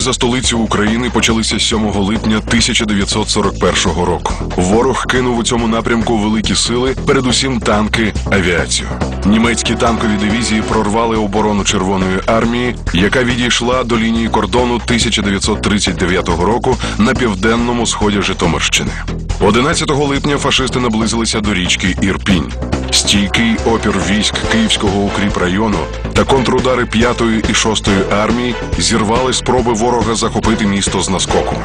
За столицю України почалися 7 липня 1941 року. Ворог кинув у цьому напрямку великі сили, передусім танки, авіацію. Німецькі танкові дивізії прорвали оборону Червоної армії, яка відійшла до лінії кордону 1939 року на південному сході Житомирщини. 11 липня фашисти наблизилися до річки Ірпінь. Стійкий опір військ Київського укріпрайону та контрудари 5-ї і 6-ї армії зірвали спроби ворога захопити місто з наскоку.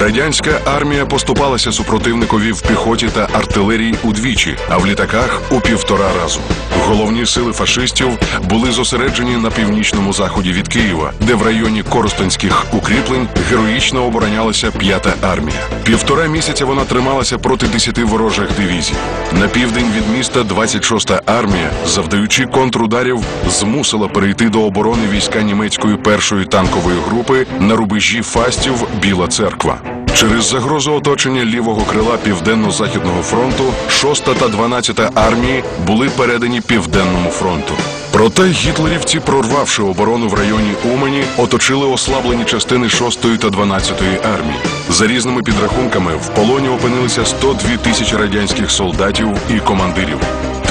Радянська армія поступалася супротивникові в піхоті та артилерії удвічі, а в літаках у півтора разу. Головні сили фашистів були зосереджені на північному заході від Києва, де в районі Коростенських укріплень героїчно оборонялася п'ята армія. Півтора місяця вона трималася проти десяти ворожих дивізій. На південь від міста 26-та армія, завдаючи контрударів, змусила перейти до оборони війська німецької першої танкової групи на рубежі фастів Біла Церква. Через загрозу оточення лівого крила Південно-Західного фронту 6 та 12 армії були передані Південному фронту. Проте гітлерівці, прорвавши оборону в районі Умані, оточили ослаблені частини 6 та 12 армії. За різними підрахунками в полоні опинилися 102 тисячі радянських солдатів і командирів.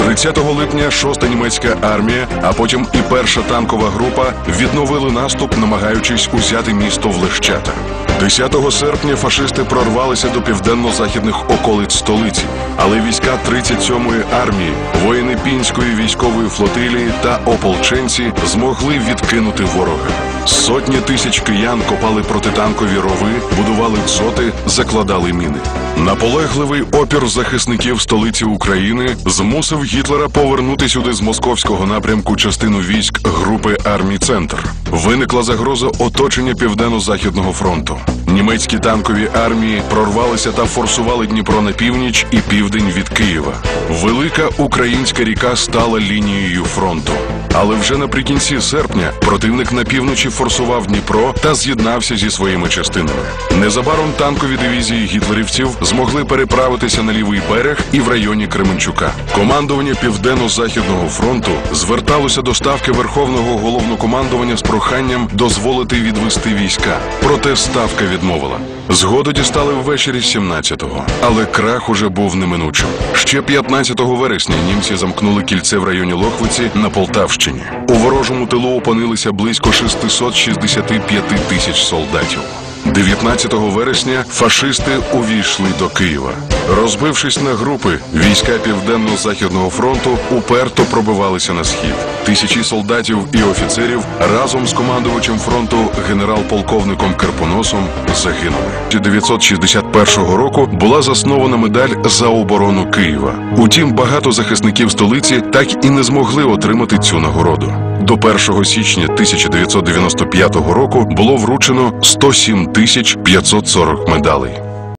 30 липня 6-та німецька армія, а потім і перша танкова група відновили наступ, намагаючись узяти місто в Лещата. 10 серпня фашисти прорвалися до південно-західних околиць столиці, але війська 37-ї армії, воїни пінської військової флотилії та ополченці змогли відкинути ворога. Сотні тисяч киян копали протитанкові рови, будували дзоти, закладали міни. Наполегливий опір захисників столиці України змусив Гітлера повернути сюди з московського напрямку частину військ групи армій Центр. Виникла загроза оточення південно-західного фронту. Німецькі танкові армії прорвалися та форсували Дніпро на північ і південь від Києва. Велика українська ріка стала лінією фронту. Але вже наприкінці серпня противник на півночі форсував Дніпро та з'єднався зі своїми частинами. Незабаром танкові дивізії гітлерівців змогли переправитися на лівий берег і в районі Кременчука. Командування Південно-Західного фронту зверталося до ставки Верховного головнокомандування з проханням дозволити відвести війська. Проте ставка відмовила. Згоду дістали ввечері 17-го, але крах уже був неминучим. Ще 15 вересня німці замкнули кільце в районі Лохвиці на Полтавщині. У ворожому тилу опинилися близько 665 тисяч солдатів. 19 вересня фашисти увійшли до Києва. Розбившись на групи, війська Південно-Західного фронту уперто пробивалися на схід. Тисячі солдатів і офіцерів разом з командувачем фронту генерал-полковником Карпоносом загинули. 1961 року була заснована медаль за оборону Києва. Утім, багато захисників столиці так і не змогли отримати цю нагороду. До 1 січня 1995 року було вручено 107 тисяч 540 медалей.